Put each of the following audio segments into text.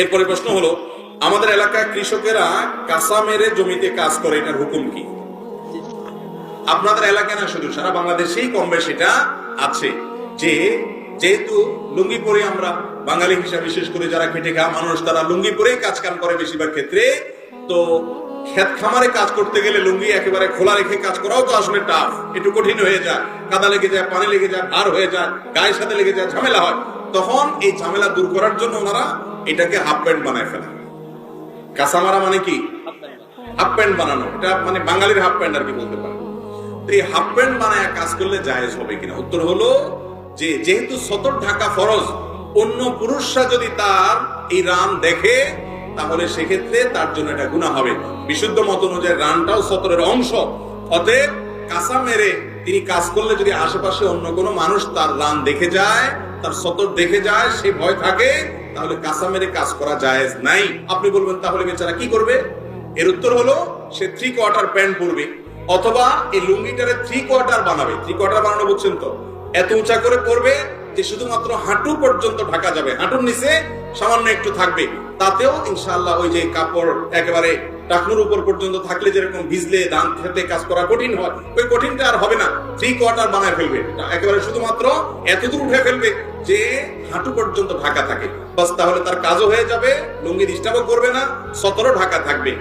এরপরে প্রশ্ন হলো, আমাদের এলাকায় কৃষকেরা কাঁচা মেরে জমিতে কাজ করে, এটার হুকুম কি? আপনাদের এলাকায় না শুধু, সারা বাংলাদেশেই কম বেশি আছে। যে, যেহেতু লুঙ্গি পরে আমরা বাঙালি হিসাবে বিশেষ করে যারা খেটে খাওয়া মানুষ, তারা লুঙ্গি পরেই কাজ কাম করে বেশিরভাগ ক্ষেত্রে। তো ক্ষেত খামারে কাজ করতে গেলে লুঙ্গি একেবারে খোলা রেখে কাজ করাও তো আসলে টাফ একটু কঠিন হয়ে যায়, কাদা লেগে যায়, পানি লেগে যায়, ভার হয়ে যায়, গায়ের সাথে লেগে যায়, ঝামেলা হয়। তখন এই ঝামেলা দূর করার জন্য ওনারা এটাকে হাফ প্যান্ট বানায় ফেলে। কাঁচামারা মানে কি? হাফ প্যান্ট বানানো। এটা মানে বাঙালির হাফ প্যান্ট আর কি বলতে পারে তো এই হাফ প্যান্ট বানায় কাজ করলে জায়েজ হবে কিনা? উত্তর হলো যে যেহেতু সতর ঢাকা ফরজ, অন্য পুরুষরা যদি তার এই রান দেখে, তাহলে সেক্ষেত্রে তার জন্য এটা গুণা হবে। বিশুদ্ধ মত অনুযায়ী রানটাও সতরের অংশ। অতএব কাঁচা মেরে তিনি কাজ করলে যদি আশেপাশে অন্য কোনো মানুষ তার রান দেখে যায়, তার সতর দেখে যায়, সে ভয় থাকে তাহলে কাঁচা মেরে কাজ করা জায়েজ নাই। আপনি বলবেন, তাহলে বেচারা কি করবে? এর উত্তর হলো, সে থ্রি কোয়ার্টার প্যান্ট পরবে, অথবা এই লুঙ্গিটারে থ্রি কোয়ার্টার বানাবে। থ্রি কোয়ার্টার বানানো বুঝছেন তো? এত উঁচা করে পরবে যে শুধুমাত্র হাঁটু পর্যন্ত ঢাকা যাবে। হাঁটুর নিচে সামান্য একটু থাকবে। তাতেও ইনশাআল্লাহ ওই যে কাপড় একেবারে টাকনুর উপর পর্যন্ত থাকলে যেরকম ভিজলে ধান খেতে কাজ করা কঠিন হয়, ওই কঠিনটা আর হবে না। থ্রি কোয়ার্টার বানায় ফেলবে। একেবারে শুধুমাত্র এতদূর উঠে ফেলবে যে হাঁটু পর্যন্ত ঢাকা থাকে। বাস তাহলে তার কাজও হয়ে যাবে, লুঙ্গি ডিস্টার্বও করবে না, সতরও ঢাকা থাকবে।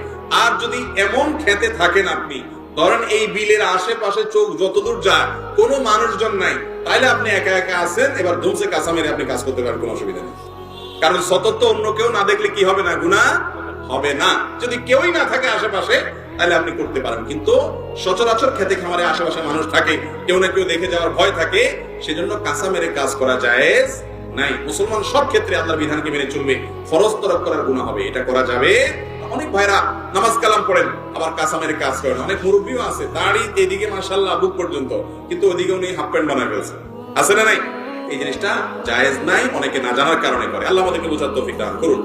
আর যদি এমন খেতে থাকেন আপনি, ধরেন এই বিলের আশেপাশে চোখ যতদূর যায়, কোনো মানুষজন নাই, তাইলে আপনি একা একা আছেন, এবার ধুমসে কাঁচা মেরে আপনি কাজ করতে পারেন, কোনো অসুবিধা নেই। কারণ সতত অন্য কেউ না দেখলে কি হবে না? গুণা হবে না। যদি কেউই না থাকে আশেপাশে, তাহলে আপনি করতে পারেন। কিন্তু সচরাচর খেতে খামারে আশেপাশে মানুষ থাকে, কেউ না কেউ দেখে যাওয়ার ভয় থাকে, সেজন্য কাঁচা মেরে কাজ করা জায়েজ নাই। মুসলমান সব ক্ষেত্রে আল্লাহর বিধানকে মেনে চলবে, ফরজ তরক করার গুণা হবে, এটা করা যাবে। অনেক ভাইরা নামাজ কালাম পড়েন, আবার কাঁচা মেরে কাজ করেন। অনেক মুরব্বীও আছে, দাড়ি এদিকে মাসাল্লাহ বুক পর্যন্ত, কিন্তু ওদিকে উনি হাফ প্যান্ট বানায় ফেলছে আছে না নাই? এই জিনিসটা জায়েজ নাই, অনেকে না জানার কারণে করে। আল্লাহ আমাদেরকে বোঝার তৌফিক দান করুন।